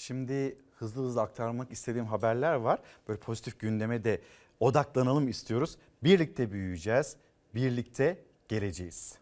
Şimdi hızlı hızlı aktarmak istediğim haberler var. Böyle pozitif gündeme de odaklanalım istiyoruz. Birlikte büyüyeceğiz, birlikte geleceğiz.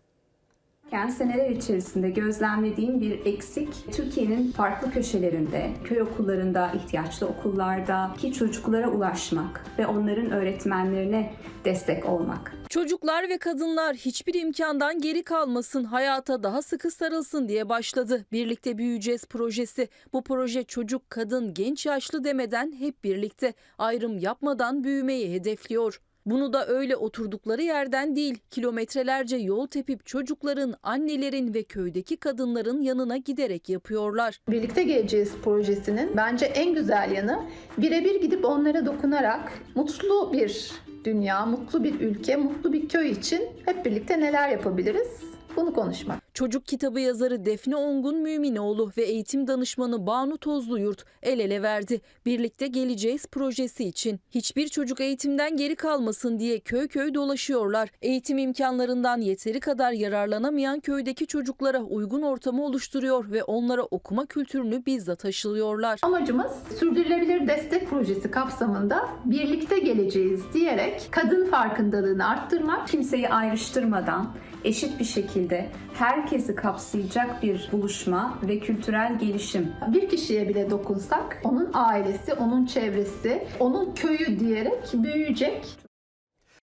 Yani seneler içerisinde gözlemlediğim bir eksik Türkiye'nin farklı köşelerinde, köy okullarında, ihtiyaçlı okullarda ki çocuklara ulaşmak ve onların öğretmenlerine destek olmak. Çocuklar ve kadınlar hiçbir imkandan geri kalmasın, hayata daha sıkı sarılsın diye başladı. Birlikte büyüyeceğiz projesi. Bu proje çocuk, kadın, genç yaşlı demeden hep birlikte ayrım yapmadan büyümeyi hedefliyor. Bunu da öyle oturdukları yerden değil, kilometrelerce yol tepip çocukların, annelerin ve köydeki kadınların yanına giderek yapıyorlar. Birlikte Geleceğiz projesinin bence en güzel yanı birebir gidip onlara dokunarak mutlu bir dünya, mutlu bir ülke, mutlu bir köy için hep birlikte neler yapabiliriz? Bunu konuşmak. Çocuk kitabı yazarı Defne Ongun Müminoğlu ve eğitim danışmanı Banu Tozluyurt el ele verdi. Birlikte geleceğiz projesi için. Hiçbir çocuk eğitimden geri kalmasın diye köy köy dolaşıyorlar. Eğitim imkanlarından yeteri kadar yararlanamayan köydeki çocuklara uygun ortamı oluşturuyor ve onlara okuma kültürünü bizzat aşılıyorlar. Amacımız sürdürülebilir destek projesi kapsamında birlikte geleceğiz diyerek kadın farkındalığını arttırmak, Kimseyi ayrıştırmadan eşit bir şekilde herkesi kapsayacak bir buluşma ve kültürel gelişim. Bir kişiye bile dokunsak onun ailesi, onun çevresi, onun köyü diyerek büyüyecek